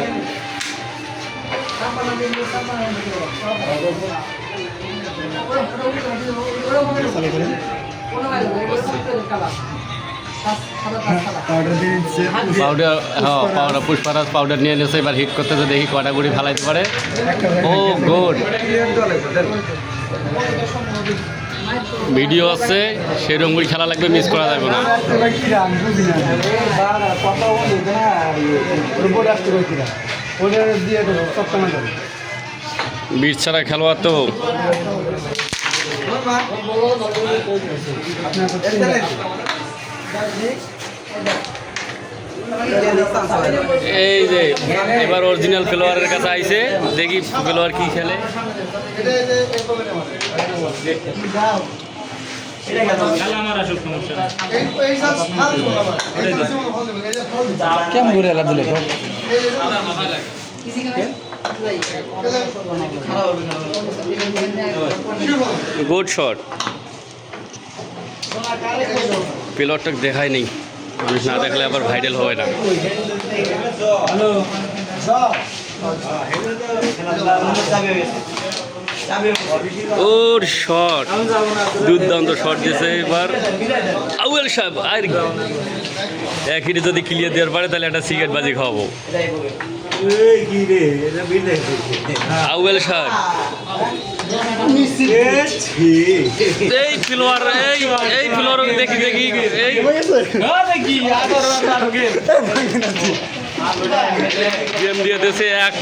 দিয়ে দিচ্ছে পাউডার হ্যাঁ পাউডার পুষ্পারাজ পাউডার নিয়ে নিয়েছে এবার হিট করতেছে দেখি কটা গুড়ি ফালাইতে পারে। ও গুড ভিডিও আছে সেরকম গুড়ি খেলা লাগবে মিস করা যাবে না। যাবে বিট ছাড়া খেলোয়াড় তো। আপনার এই যে, এবার অরিজিনাল খেলোয়াড়ের কাছে আইছে, দেখি খেলোয়াড় কি খেলে। কেমন করে গুড শট প্লেয়ারটা দেখায় নেই। মানুষ না দেখলে আবার ভাইরাল হবে না। ওর শট দুর্দান্ত শট দিয়েছে এবার। আউয়েল সাহেব, আর এক হিটে যদি ক্লিয়ার দেওয়ার পারে তাহলে একটা সিগারেট বাজি খাওয়াবো। আউয়েল সাহেব। এই ফিলোয়ার এই এই ফিলোয়ার দেখি দেখি এই। গেম দিয়ে দেশে এক